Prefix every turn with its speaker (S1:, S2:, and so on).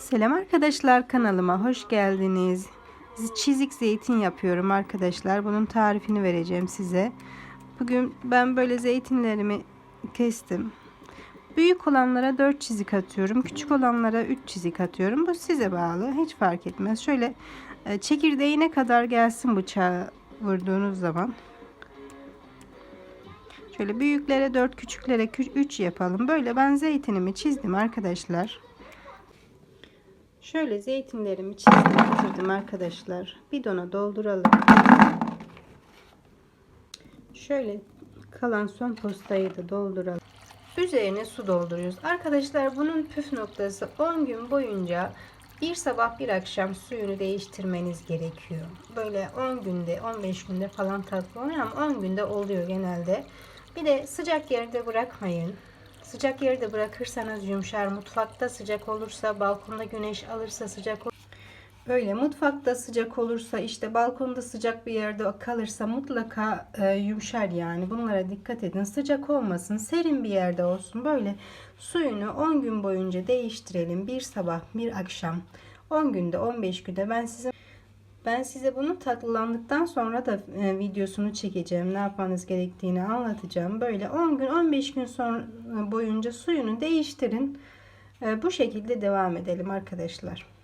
S1: Selam arkadaşlar kanalıma hoş geldiniz. Çizik zeytin yapıyorum arkadaşlar. Bunun tarifini vereceğim size. Bugün ben böyle zeytinlerimi kestim. Büyük olanlara 4 çizik atıyorum. Küçük olanlara 3 çizik atıyorum. Bu size bağlı. Hiç fark etmez. Şöyle e, çekirdeğine kadar gelsin bıçağı vurduğunuz zaman. Şöyle büyüklere 4 küçüklere 3 yapalım. Böyle ben zeytinimi çizdim arkadaşlar. Şöyle zeytinlerimi çizdim bitirdim arkadaşlar. Bidona dolduralım. Şöyle kalan son postayı da dolduralım. Üzerine su dolduruyoruz. Arkadaşlar bunun püf noktası 10 gün boyunca bir sabah bir akşam suyunu değiştirmeniz gerekiyor. Böyle 10 günde 15 günde falan tatlı oluyor ama 10 günde oluyor genelde. Bir de sıcak yerde bırakmayın. Sıcak yerde bırakırsanız yumuşar. Mutfakta sıcak olursa, balkonda güneş alırsa sıcak olur. Böyle mutfakta sıcak olursa, işte balkonda sıcak bir yerde kalırsa mutlaka e, yumuşar yani. Bunlara dikkat edin. Sıcak olmasın, serin bir yerde olsun. Böyle suyunu 10 gün boyunca değiştirelim. Bir sabah, bir akşam. 10 günde, 15 günde ben size ben size bunu tatlılandıktan sonra da e, videosunu çekeceğim. Ne yapmanız gerektiğini anlatacağım. Böyle 10 gün 15 gün sonra boyunca suyunu değiştirin. E, bu şekilde devam edelim arkadaşlar.